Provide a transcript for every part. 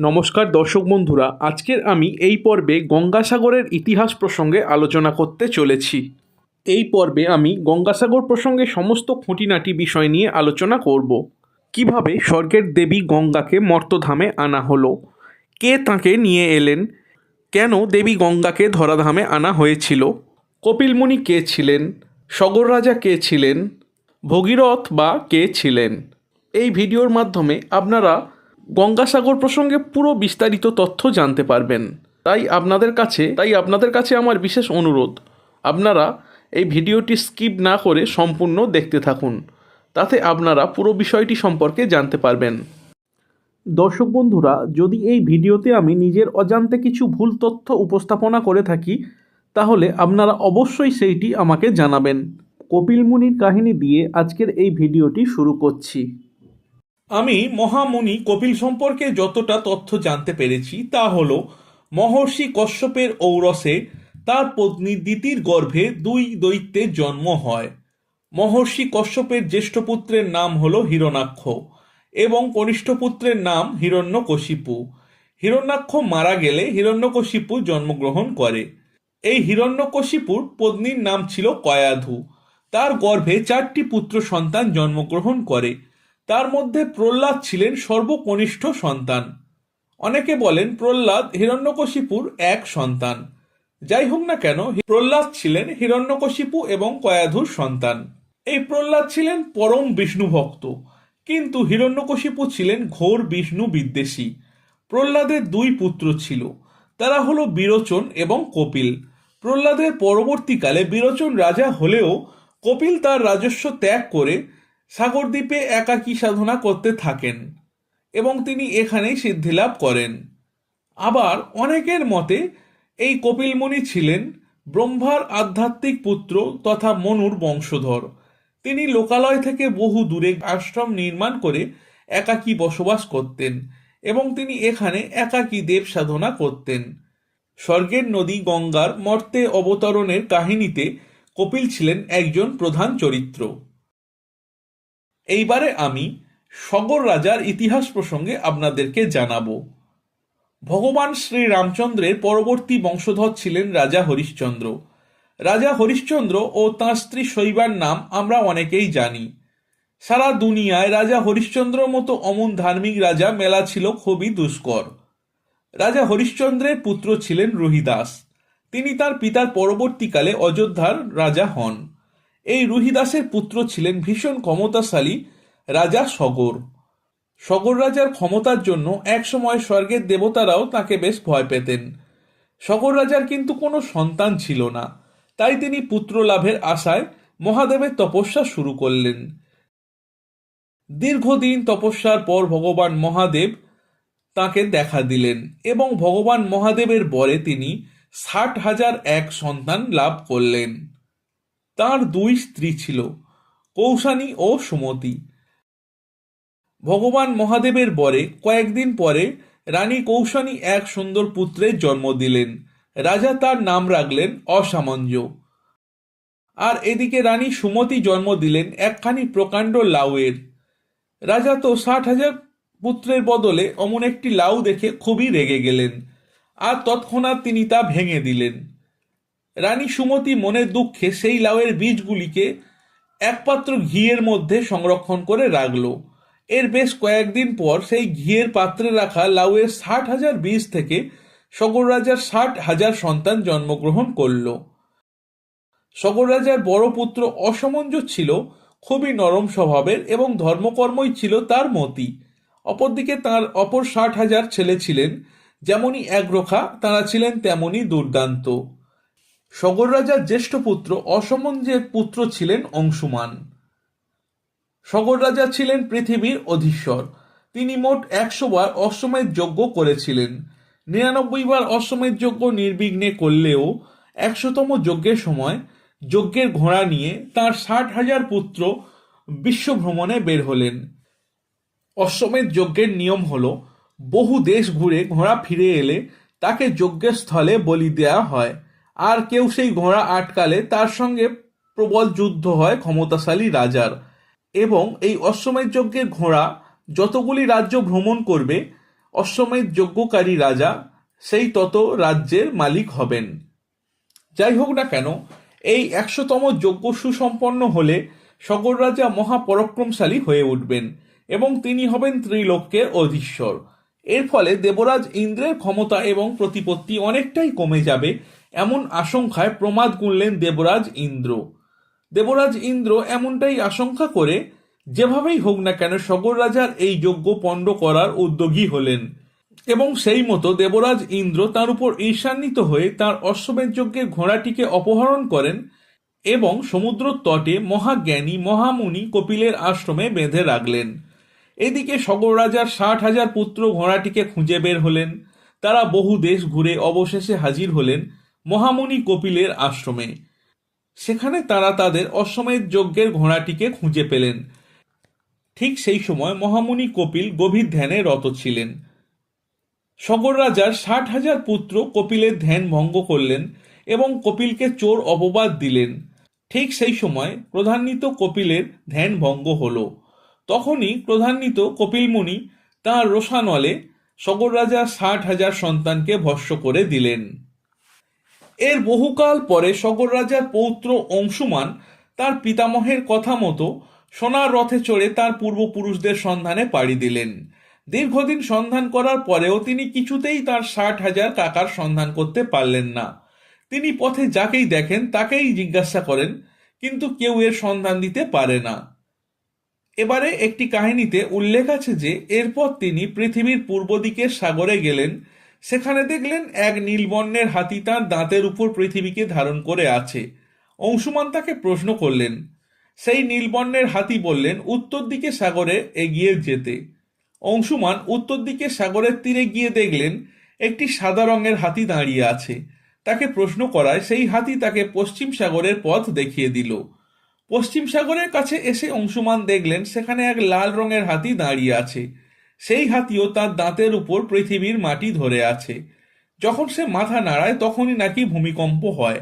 নমস্কার দর্শক বন্ধুরা, আজকের আমি এই পর্বে গঙ্গাসাগরের ইতিহাস প্রসঙ্গে আলোচনা করতে চলেছি। এই পর্বে আমি গঙ্গাসাগর প্রসঙ্গে সমস্ত খুঁটিনাটি বিষয় নিয়ে আলোচনা করব। কীভাবে স্বর্গের দেবী গঙ্গাকে মর্তধামে আনা হলো? কে তাকে নিয়ে এলেন? কেন দেবী গঙ্গাকে ধরাধামে আনা হয়েছিল? কপিলমুনি কে ছিলেন? সগর রাজা কে ছিলেন? ভগীরথ বা কে ছিলেন? এই ভিডিওর মাধ্যমে আপনারা গঙ্গাসাগর প্রসঙ্গে পুরো বিস্তারিত তথ্য জানতে পারবেন। তাই আপনাদের কাছে, তাই আপনাদের কাছে আমার বিশেষ অনুরোধ। আপনারা এই ভিডিওটি স্কিপ না করে সম্পূর্ণ দেখতে থাকুন। তাতে আপনারা পুরো বিষয়টি সম্পর্কে জানতে পারবেন। দর্শক বন্ধুরা, যদি এই ভিডিওতে আমি নিজের অজান্তে কিছু ভুল তথ্য উপস্থাপনা করে থাকি, তাহলে আপনারা অবশ্যই সেইটি আমাকে জানাবেন। কপিল মুনির কাহিনী দিয়ে আজকের এই ভিডিওটি শুরু করছি। আমি মহামুনি কপিল সম্পর্কে যতটা তথ্য জানতে পেরেছি তা হল, মহর্ষি কশ্যপের ঔরসে তার পত্নী দিতির গর্ভে দুই দৈত্যের জন্ম হয়। মহর্ষি কশ্যপের জ্যেষ্ঠ পুত্রের নাম হল হিরণাক্ষ এবং কনিষ্ঠ পুত্রের নাম হিরণ্যকশিপু। হিরণ্যাক্ষ মারা গেলে হিরণ্যকশিপু জন্মগ্রহণ করে। এই হিরণ্যকশিপুর পত্নীর নাম ছিল কয়াধু। তার গর্ভে চারটি পুত্র সন্তান জন্মগ্রহণ করে। তার মধ্যে প্রহ্লাদ ছিলেন সর্বকনিষ্ঠ সন্তান। অনেকে বলেন প্রহ্লাদ হিরণ্যকশিপুর এক সন্তান। যাই হোক না কেন, প্রহ্লাদ ছিলেন হিরণ্যকশিপু এবং কয়াধুর সন্তান। এই প্রহ্লাদ ছিলেন পরম বিষ্ণু ভক্ত, কিন্তু হিরণ্যকশিপু ছিলেন ঘোর বিষ্ণু বিদ্বেষী। প্রহ্লাদের দুই পুত্র ছিল, তারা হলো বিরোচন এবং কপিল। প্রহ্লাদের পরবর্তীকালে বিরোচন রাজা হলেও কপিল তার রাজস্ব ত্যাগ করে সাগরদ্বীপে একাকী সাধনা করতে থাকেন? এবং তিনি এখানেই সিদ্ধিলাভ করেন। আবার অনেকের মতে, এই কপিলমুনি ছিলেন ব্রহ্মার আধ্যাত্মিক পুত্র তথা মনুর বংশধর। তিনি লোকালয় থেকে বহু দূরে আশ্রম নির্মাণ করে একাকী বসবাস করতেন এবং তিনি এখানে একাকী দেব সাধনা করতেন। স্বর্গের নদী গঙ্গার মর্তে অবতরণের কাহিনীতে কপিল ছিলেন একজন প্রধান চরিত্র। এইবারে আমি সগর রাজার ইতিহাস প্রসঙ্গে আপনাদেরকে জানাব। ভগবান শ্রী রামচন্দ্রের পরবর্তী বংশধর ছিলেন রাজা হরিশ্চন্দ্র। রাজা হরিশ্চন্দ্র ও তাঁর স্ত্রী শৈবার নাম আমরা অনেকেই জানি। সারা দুনিয়ায় রাজা হরিশ্চন্দ্র মতো অমন ধার্মিক রাজা মেলা ছিল খুবই দুষ্কর। রাজা হরিশ্চন্দ্রের পুত্র ছিলেন রোহিদাস। তিনি তার পিতার পরবর্তীকালে অযোধ্যার রাজা হন। এই রুহিদাসের পুত্র ছিলেন ভীষণ ক্ষমতাশালী রাজা সগর। সগর রাজার ক্ষমতার জন্য একসময় স্বর্গের দেবতারাও তাকে বেশ ভয় পেতেন। সগর রাজার কিন্তু কোনো সন্তান ছিল না। তাই তিনি পুত্র লাভের আশায় মহাদেবের তপস্যা শুরু করলেন। দীর্ঘদিন তপস্যার পর ভগবান মহাদেব তাকে দেখা দিলেন এবং ভগবান মহাদেবের বরে তিনি ষাট হাজার এক সন্তান লাভ করলেন। তার দুই স্ত্রী ছিল, কৌশানী ও সুমতি। ভগবান মহাদেবের বরে কয়েকদিন পরে রানী কৌশানী এক সুন্দর পুত্রের জন্ম দিলেন। রাজা তার নাম রাখলেন অসামঞ্জ। আর এদিকে রানী সুমতি জন্ম দিলেন একখানি প্রকাণ্ড লাউয়ের। রাজা তো ষাট হাজার পুত্রের বদলে অমন একটি লাউ দেখে খুবই রেগে গেলেন, আর তৎক্ষণাৎ তিনি তা ভেঙে দিলেন। রানী সুমতি মনের দুঃখে সেই লাউয়ের বীজগুলিকে একপাত্র ঘিয়ের মধ্যে সংরক্ষণ করে রাখল। এর বেশ কয়েকদিন পর সেই ঘিয়ের পাত্রে রাখা লাউয়ের ষাট হাজার বীজ থেকে সগর রাজার ষাট হাজার সন্তান জন্মগ্রহণ করল। সগর রাজার বড় পুত্র অসমঞ্জস ছিল, খুবই নরম স্বভাবের এবং ধর্মকর্মই ছিল তার মতি। অপরদিকে তার অপর ষাট হাজার ছেলে ছিলেন, যেমনই একরোখা, তারা ছিলেন তেমনই দুর্দান্ত। সগর রাজার জ্যেষ্ঠ পুত্র অসমঞ্জের পুত্র ছিলেন অংশুমান। সগর রাজা ছিলেন পৃথিবীর অধীশ্বর। তিনি মোট একশো বার অশ্বমেধ যজ্ঞ করেছিলেন। নিরানব্বই বার অশ্বমেধ যজ্ঞ নির্বিঘ্নে করলেও একশোতম যজ্ঞের সময় যজ্ঞের ঘোড়া নিয়ে তার ষাট হাজার পুত্র বিশ্ব ভ্রমণে বের হলেন। অশ্বমেধ যজ্ঞের নিয়ম হল, বহু দেশ ঘুরে ঘোড়া ফিরে এলে তাকে যজ্ঞের স্থলে বলি দেয়া হয়। আর কেউ সেই ঘোড়া আটকালে তার সঙ্গে প্রবল যুদ্ধ হয় ক্ষমতাশালী রাজার। এবং এই অশ্বমেধ যজ্ঞের ঘোড়া যতগুলি রাজ্য ভ্রমণ করবে, অশ্বমেধ যজ্ঞকারী রাজা সেই তত রাজ্যের মালিক হবেন। যাই হোক না কেন, এই একশোতম যজ্ঞ সুসম্পন্ন হলে সগর রাজা মহাপরাক্রমশালী হয়ে উঠবেন এবং তিনি হবেন ত্রিলোক্যের অধীশ্বর। এর ফলে দেবরাজ ইন্দ্রের ক্ষমতা এবং প্রতিপত্তি অনেকটাই কমে যাবে এমন আশঙ্কায় প্রমাদ গুনলেন দেবরাজ ইন্দ্র। দেবরাজ ইন্দ্র এমনটাই আশঙ্কা করে, যেভাবেই হোক না কেন, সগর রাজার এই যজ্ঞ পণ্ড করার উদ্যোগী হলেন। এবং সেই মতো দেবরাজ ইন্দ্র তার উপর ঈর্ষান্বিত হয়ে তার অশ্বমেধ যজ্ঞের ঘোড়াটিকে অপহরণ করেন এবং সমুদ্র তটে মহাজ্ঞানী মহামুনি কপিলের আশ্রমে বেঁধে রাখলেন। এদিকে সগর রাজার ষাট হাজার পুত্র ঘোড়াটিকে খুঁজে বের হলেন। তারা বহু দেশ ঘুরে অবশেষে হাজির হলেন মহামুনি কপিলের আশ্রমে। সেখানে তারা তাদের অশ্বমেধ যজ্ঞের ঘোড়াটিকে খুঁজে পেলেন। ঠিক সেই সময় মহামুনি কপিল গভীর ধ্যানে রত ছিলেন। সগর রাজার ষাট হাজার পুত্র কপিলের ধ্যান ভঙ্গ করলেন এবং কপিলকে চোর অপবাদ দিলেন। ঠিক সেই সময় প্রধান্বিত কপিলের ধ্যান ভঙ্গ হল। তখনই প্রধান্বিত কপিল মুনি তাঁর রোষানলে সগর রাজার ষাট হাজার সন্তানকে ভস্য করে দিলেন। এর বহুকাল পরে সগর রাজার পৌত্র অংশুমান তার পিতামহের কথা মতো সোনার রথে চড়ে তার পূর্বপুরুষদের সন্ধানে পাড়ি দিলেন। দীর্ঘদিন সন্ধান করার পরেও তিনি কিছুতেই তার ষাট হাজার কাকার সন্ধান করতে পারলেন না। তিনি পথে যাকেই দেখেন, তাকেই জিজ্ঞাসা করেন, কিন্তু কেউ এর সন্ধান দিতে পারে না। এবারে একটি কাহিনীতে উল্লেখ আছে যে, এরপর তিনি পৃথিবীর পূর্ব দিকের সাগরে গেলেন সেখানে দেখলেন এক নীলবর্ণের হাতি তার দাঁতের উপর পৃথিবীকে ধারণ করে আছে। অংশুমান তাকে প্রশ্ন করলেন, সেই নীলবর্ণের হাতি বললেন, উত্তর দিকে সাগরে এগিয়ে যেতে। অংশুমান উত্তর দিকে সাগরের তীরে গিয়ে দেখলেন, একটি সাদা রঙের হাতি দাঁড়িয়ে আছে। তাকে প্রশ্ন করায়, সেই হাতি তাকে পশ্চিম সাগরের পথ দেখিয়ে দিল। পশ্চিম সাগরের কাছে এসে অংশুমান দেখলেন, সেখানে এক লাল রঙের হাতি দাঁড়িয়ে আছে। সেই হাতিও তার দাঁতের উপর পৃথিবীর মাটি ধরে আছে। যখন সে মাথা নাড়ায়, তখনই নাকি ভূমিকম্প হয়।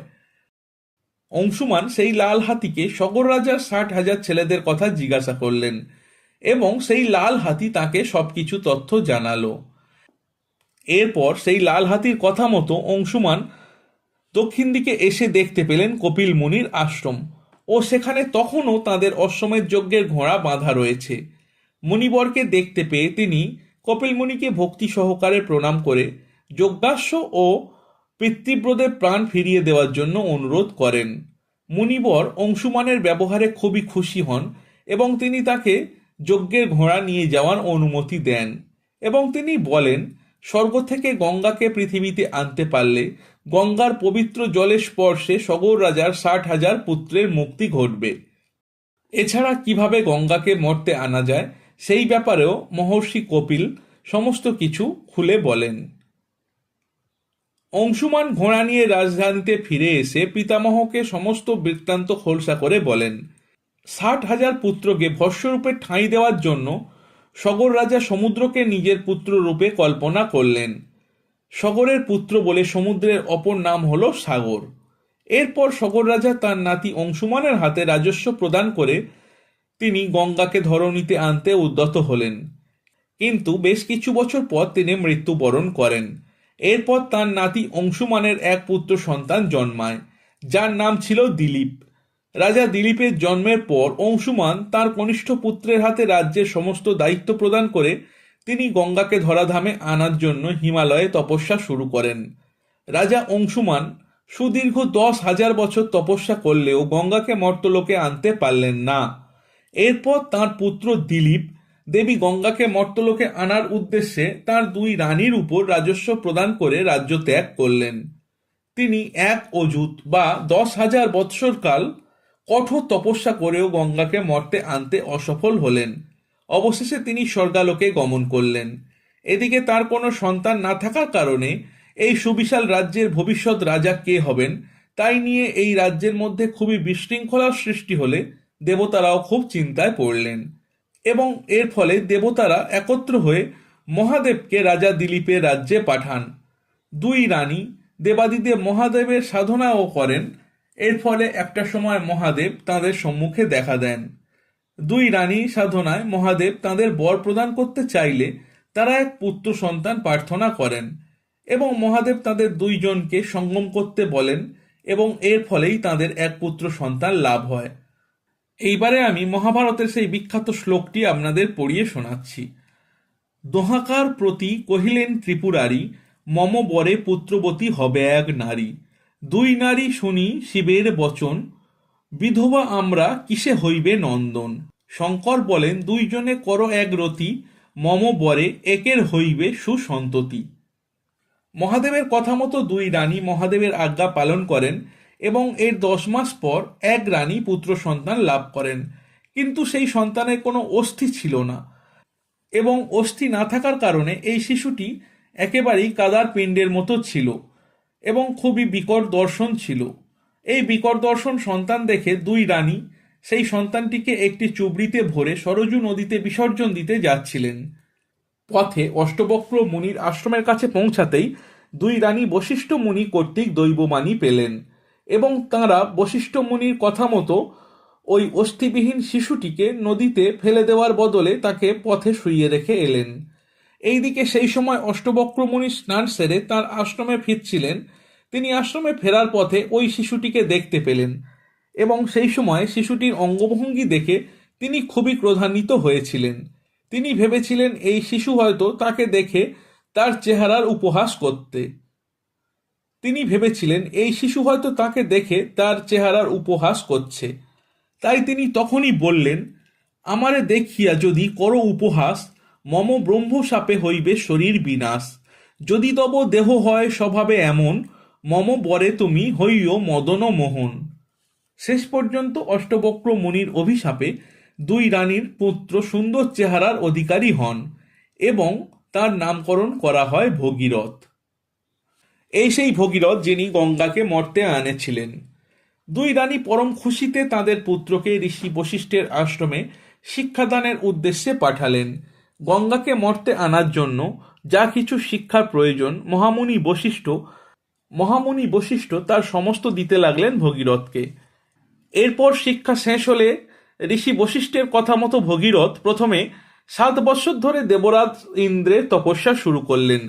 অংশুমান সেই লাল হাতিকে সগর রাজার ষাট হাজার ছেলেদের কথা জিজ্ঞাসা করলেন এবং সেই লাল হাতি তাকে সবকিছু তথ্য জানালো। এরপর সেই লাল হাতির কথা মতো অংশুমান দক্ষিণ দিকে এসে দেখতে পেলেন কপিল মুনির আশ্রম ও সেখানে তখনও তাদের অশ্বমেধ যজ্ঞের ঘোড়া বাঁধা রয়েছে। মুনিবরকে দেখতে পেয়ে তিনি কপিল মুনিকে ভক্তি সহকারে প্রণাম করে যজ্ঞাস্য ও পিতৃব্রদের প্রাণ ফিরিয়ে দেওয়ার জন্য অনুরোধ করেন। মুনিবর অংশুমানের ব্যবহারে খুবই খুশি হন এবং তিনি তাকে যজ্ঞের ঘোড়া নিয়ে যাওয়ার অনুমতি দেন এবং তিনি বলেন, স্বর্গ থেকে গঙ্গাকে পৃথিবীতে আনতে পারলে গঙ্গার পবিত্র জলের স্পর্শে সগর রাজার ষাট হাজার পুত্রের মুক্তি ঘটবে। এছাড়া কীভাবে গঙ্গাকে মর্তে আনা যায় সেই ব্যাপারেও মহর্ষি কপিল সমস্ত কিছু খুলে বলেন। অংশুমান ঘোড়া নিয়ে রাজধানীতে ফিরে এসে পিতামহকে সমস্ত বৃত্তান্ত খোলসা করে বলেন, ষাট হাজার পুত্রকে ভস্যরূপে ঠাঁই দেওয়ার জন্য সগর রাজা সমুদ্রকে নিজের পুত্র রূপে কল্পনা করলেন। সগরের পুত্র বলে সমুদ্রের অপর নাম হল সাগর। এরপর সগর রাজা তার নাতি অংশুমানের হাতে রাজস্ব প্রদান করে তিনি গঙ্গাকে ধরণীতে আনতে উদ্যত হলেন। কিন্তু বেশ কিছু বছর পর তিনি মৃত্যুবরণ করেন। এরপর তার নাতি অংশুমানের এক পুত্র সন্তান জন্মায়, যার নাম ছিল দিলীপ। রাজা দিলীপের জন্মের পর অংশুমান তার কনিষ্ঠ পুত্রের হাতে রাজ্যের সমস্ত দায়িত্ব প্রদান করে তিনি গঙ্গাকে ধরাধামে আনার জন্য হিমালয়ে তপস্যা শুরু করেন। রাজা অংশুমান সুদীর্ঘ দশ হাজার বছর তপস্যা করলেও গঙ্গাকে মর্তলোকে আনতে পারলেন না। এরপর তার পুত্র দিলীপ দেবী গঙ্গাকে মর্তলোকে আনার উদ্দেশ্যে তার দুই রানীর উপর রাজস্ব প্রদান করে রাজ্য ত্যাগ করলেন। তিনি এক অযুত বা দশ হাজার বৎসরকাল কঠোর তপস্যা করেও গঙ্গাকে মর্তে আনতে অসফল হলেন। অবশেষে তিনি স্বর্গালোকে গমন করলেন। এদিকে তার কোনো সন্তান না থাকার কারণে এই সুবিশাল রাজ্যের ভবিষ্যৎ রাজা কে হবেন, তাই নিয়ে এই রাজ্যের মধ্যে খুবই বিশৃঙ্খলার সৃষ্টি হলে দেবতারাও খুব চিন্তায় পড়লেন এবং এর ফলে দেবতারা একত্র হয়ে মহাদেবকে রাজা দিলীপের রাজ্যে পাঠান। দুই রানী দেবাদিদেব মহাদেবের সাধনাও করেন। এর ফলে একটা সময় মহাদেব তাদের সম্মুখে দেখা দেন। দুই রানী সাধনায় মহাদেব তাদের বর প্রদান করতে চাইলে তারা এক পুত্র সন্তান প্রার্থনা করেন এবং মহাদেব তাদের দুইজনকে সঙ্গম করতে বলেন এবং এর ফলেই তাদের এক পুত্র সন্তান লাভ হয়। এইবারে আমি মহাভারতের সেই বিখ্যাত শ্লোকটি আপনাদের পড়িয়ে শোনাচ্ছি। দোহাকার প্রতি কহিলেন ত্রিপুরারী, মম বরে পুত্রবতী হবে এক নারী। দুই নারী শুনি শিবের বচন, বিধবা আমরা কিসে হইবে নন্দন? শঙ্কর বলেন, দুইজনে কর এক রতি, মম বরে একের হইবে সুসন্ততি। মহাদেবের কথা মতো দুই রানী মহাদেবের আজ্ঞা পালন করেন এবং এর দশ মাস পর এক রানী পুত্র সন্তান লাভ করেন। কিন্তু সেই সন্তানের কোনো অস্থি ছিল না এবং অস্থি না থাকার কারণে এই শিশুটি একেবারেই কাদার পিণ্ডের মতো ছিল এবং খুবই বিকট দর্শন ছিল। এই বিকট দর্শন সন্তান দেখে দুই রানী সেই সন্তানটিকে একটি চুবড়িতে ভরে সরজু নদীতে বিসর্জন দিতে যাচ্ছিলেন। পথে অষ্টবক্র মুনির আশ্রমের কাছে পৌঁছাতেই দুই রানী বশিষ্ঠ মুনি কর্তৃক দৈববাণী পেলেন। এবং তাঁরা বশিষ্ঠ মুনির কথা মতো ওই অস্থিবিহীন শিশুটিকে নদীতে ফেলে দেওয়ার বদলে তাকে পথে শুইয়ে রেখে এলেন। এইদিকে সেই সময় অষ্টবক্র মুনি স্নান সেরে তার আশ্রমে ফিরছিলেন। তিনি আশ্রমে ফেরার পথে ওই শিশুটিকে দেখতে পেলেন এবং সেই সময় শিশুটির অঙ্গভঙ্গি দেখে তিনি খুবই ক্রোধান্বিত হয়েছিলেন। তিনি ভেবেছিলেন, এই শিশু হয়তো তাকে দেখে তার চেহারার উপহাস করতে। তিনি ভেবেছিলেন এই শিশু হয়তো তাকে দেখে তার চেহারার উপহাস করছে। তাই তিনি তখনই বললেন, আমারে দেখিয়া যদি করো উপহাস, মম ব্রহ্ম সাপে হইবে শরীর বিনাশ। যদি তব দেহ হয় স্বভাবে এমন, মম বরে তুমি হইও মদন মোহন। শেষ পর্যন্ত অষ্টবক্র মুনির অভিশাপে দুই রানীর পুত্র সুন্দর চেহারার অধিকারী হন এবং তার নামকরণ করা হয় ভগীরথ। এই সেই ভগীরথ যিনি গঙ্গাকে মর্তে আনেছিলেন। দুই রানী পরম খুশিতে তাদের পুত্রকে ঋষি বশিষ্ঠের আশ্রমে শিক্ষাদানের উদ্দেশ্যে পাঠালেন। গঙ্গাকে মর্তে আনার জন্য যা কিছু শিক্ষার প্রয়োজন মহামুনি বশিষ্ঠ মহামুনি বশিষ্ঠ তার সমস্ত দিতে লাগলেন ভগীরথকে। এরপর শিক্ষা শেষ হলে ঋষি বশিষ্ঠের কথা মতো ভগীরথ প্রথমে সাত বৎসর ধরে দেবরাজ ইন্দ্রের তপস্যা শুরু করলেন।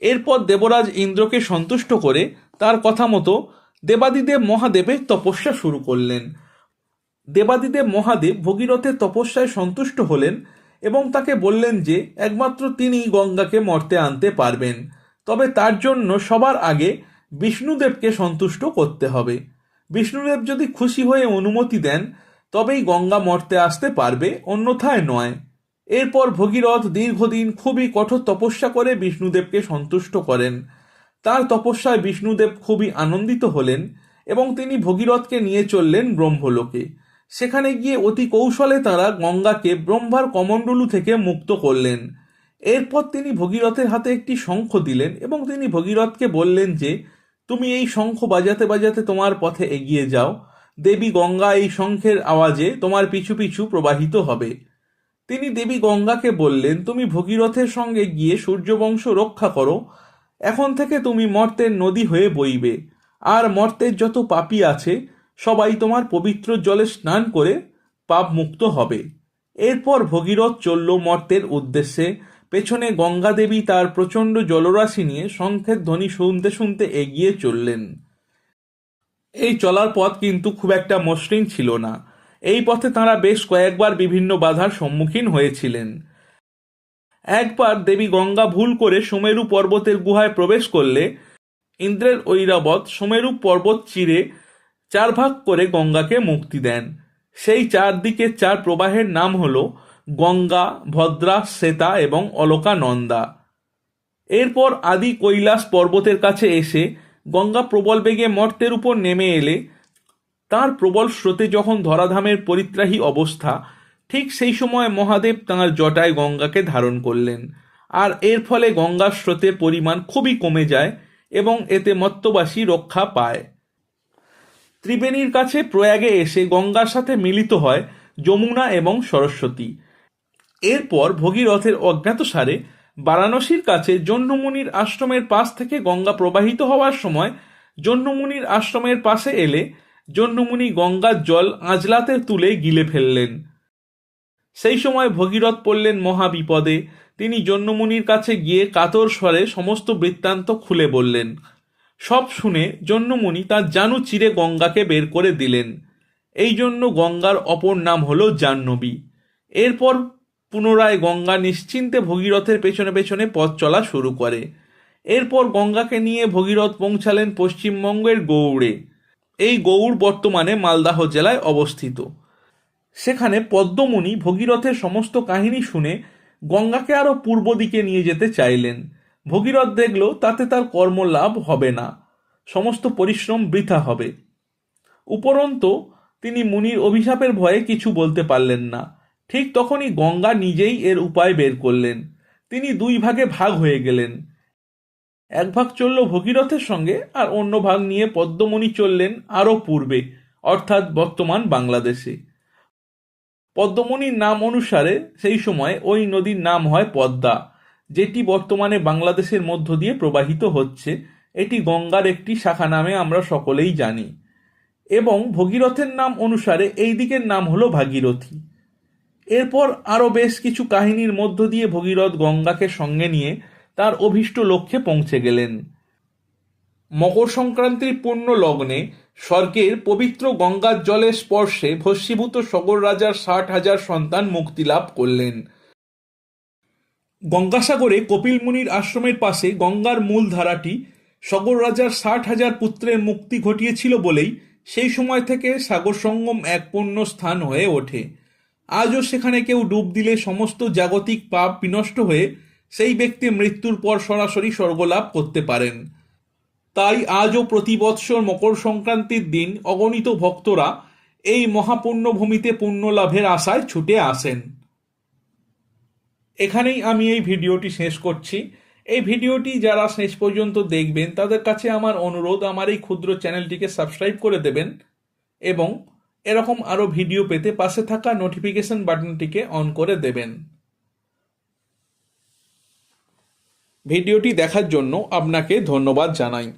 এরপর দেবরাজ ইন্দ্রকে সন্তুষ্ট করে তার কথা মতো দেবাদিদেব মহাদেবের তপস্যা শুরু করলেন। দেবাদিদেব মহাদেব ভগীরথের তপস্যায় সন্তুষ্ট হলেন এবং তাকে বললেন যে, একমাত্র তিনি গঙ্গাকে মর্তে আনতে পারবেন। তবে তার জন্য সবার আগে বিষ্ণুদেবকে সন্তুষ্ট করতে হবে। বিষ্ণুদেব যদি খুশি হয়ে অনুমতি দেন, তবেই গঙ্গা মর্তে আসতে পারবে, অন্যথায় নয়। এরপর ভগীরথ দীর্ঘদিন খুবই কঠোর তপস্যা করে বিষ্ণুদেবকে সন্তুষ্ট করেন। তার তপস্যায় বিষ্ণুদেব খুবই আনন্দিত হলেন এবং তিনি ভগীরথকে নিয়ে চললেন ব্রহ্মলোকে। সেখানে গিয়ে অতি কৌশলে তারা গঙ্গাকে ব্রহ্মার কমণ্ডলু থেকে মুক্ত করলেন। এরপর তিনি ভগীরথের হাতে একটি শঙ্খ দিলেন এবং তিনি ভগীরথকে বললেন যে, তুমি এই শঙ্খ বাজাতে বাজাতে তোমার পথে এগিয়ে যাও। দেবী গঙ্গা এই শঙ্খের আওয়াজে তোমার পিছু পিছু প্রবাহিত হবে। তিনি দেবী গঙ্গাকে বললেন, তুমি ভগীরথের সঙ্গে গিয়ে সূর্যবংশ রক্ষা করো। এখন থেকে তুমি মর্তের নদী হয়ে বইবে। আর মর্তের যত পাপী আছে, সবাই তোমার পবিত্র জলে স্নান করে পাপ মুক্ত হবে। এরপর ভগীরথ চলল মর্তের উদ্দেশ্যে। পেছনে গঙ্গা দেবী তার প্রচণ্ড জলরাশি নিয়ে শঙ্খের ধ্বনি শুনতে শুনতে এগিয়ে চললেন। এই চলার পথ কিন্তু খুব একটা মসৃণ ছিল না। এই পথে তাঁরা বেশ কয়েকবার বিভিন্ন বাধার সম্মুখীন হয়েছিলেন। একবার দেবী গঙ্গা ভুল করে সুমেরু পর্বতের গুহায় প্রবেশ করলে ইন্দ্রের ঐরাবত সুমেরু পর্বত চিরে চার ভাগ করে গঙ্গাকে মুক্তি দেন। সেই চারদিকে চার প্রবাহের নাম হল গঙ্গা, ভদ্রা, শ্বেতা এবং অলকানন্দা। এরপর আদি কৈলাস পর্বতের কাছে এসে গঙ্গা প্রবল বেগে মর্তের উপর নেমে এলে তার প্রবল স্রোতে যখন ধরাধামের পরিত্রাহী অবস্থা, ঠিক সেই সময় মহাদেব তাঁর জটায় গঙ্গাকে ধারণ করলেন। আর এর ফলে গঙ্গার স্রোতের পরিমাণ খুবই কমে যায় এবং এতে মত্তবাসী রক্ষা পায়। ত্রিবেণীর কাছে প্রয়াগে এসে গঙ্গার সাথে মিলিত হয় যমুনা এবং সরস্বতী। এরপর ভগীরথের অজ্ঞাতসারে বারাণসীর কাছে জন্যমুনির আশ্রমের পাশ থেকে গঙ্গা প্রবাহিত হওয়ার সময় জন্যমুনির আশ্রমের পাশে এলে জন্যমুনি গঙ্গার জল আঁজলাতে তুলে গিলে ফেললেন। সেই সময় ভগীরথ পড়লেন মহা বিপদে তিনি জন্যমুনির কাছে গিয়ে কাতর স্বরে সমস্ত বৃত্তান্ত খুলে বললেন, সব শুনে জন্যমুনি তার জানু চিরে গঙ্গাকে বের করে দিলেন। এই জন্য গঙ্গার অপর নাম হলো জাহ্নবী। এরপর পুনরায় গঙ্গা নিশ্চিন্তে ভগীরথের পেছনে পেছনে পথ চলা শুরু করে। এরপর গঙ্গাকে নিয়ে ভগীরথ পৌঁছালেন পশ্চিমবঙ্গের গৌড়ে। এই গৌড় বর্তমানে মালদাহ জেলায় অবস্থিত। সেখানে পদ্মমুনি ভগীরথের সমস্ত কাহিনী শুনে গঙ্গাকে আরও পূর্ব দিকে নিয়ে যেতে চাইলেন। ভগীরথ দেখল, তাতে তার কর্মলাভ হবে না। সমস্ত পরিশ্রম বৃথা হবে। উপরন্ত, তিনি মুনির অভিশাপের ভয়ে কিছু বলতে পারলেন না। ঠিক তখনই গঙ্গা নিজেই এর উপায় বের করলেন। তিনি দুই ভাগে ভাগ হয়ে গেলেন। এক ভাগ চলল ভগীরথের সঙ্গে আর অন্য ভাগ নিয়ে পদ্মমণি চললেন আরও পূর্বে, অর্থাৎ বর্তমান বাংলাদেশে। পদ্মমণির নাম অনুসারে সেই সময় ওই নদীর নাম হয় পদ্মা, যেটি বর্তমানে বাংলাদেশের মধ্য দিয়ে প্রবাহিত হচ্ছে। এটি গঙ্গার একটি শাখা নামে আমরা সকলেই জানি। এবং ভগীরথের নাম অনুসারে এই দিকের নাম হলো ভাগীরথী। এরপর আরও বেশ কিছু কাহিনীর মধ্য দিয়ে ভগীরথ গঙ্গাকে সঙ্গে নিয়ে তার অভীষ্ট লক্ষ্যে পৌঁছে গেলেন। মকর সংক্রান্তির পূর্ণ লগ্নে স্বর্গের পবিত্র গঙ্গার জলের স্পর্শে ভস্মীভূত সগর রাজার ষাট হাজার সন্তান মুক্তি লাভ করলেন। গঙ্গাসাগরে কপিল মুনির আশ্রমের পাশে গঙ্গার মূল ধারাটি সগর রাজার ষাট হাজার পুত্রের মুক্তি ঘটিয়েছিল বলেই সেই সময় থেকে সাগর সঙ্গম এক পূর্ণ স্থান হয়ে ওঠে। আজও সেখানে কেউ ডুব দিলে সমস্ত জাগতিক পাপ বিনষ্ট হয়ে সেই ব্যক্তি মৃত্যুর পর সরাসরি স্বর্গলাভ করতে পারেন। তাই আজও প্রতি বৎসর মকর সংক্রান্তির দিন অগণিত ভক্তরা এই মহাপুণ্য ভূমিতে পুণ্য লাভের আশায় ছুটে আসেন। এখানেই আমি এই ভিডিওটি শেষ করছি। এই ভিডিওটি যারা শেষ পর্যন্ত দেখবেন, তাদের কাছে আমার অনুরোধ, আমার এই ক্ষুদ্র চ্যানেলটিকে সাবস্ক্রাইব করে দেবেন এবং এরকম আরও ভিডিও পেতে পাশে থাকা নোটিফিকেশন বাটনটিকে অন করে দেবেন। ভিডিওটি দেখার জন্য আপনাকে ধন্যবাদ জানাই।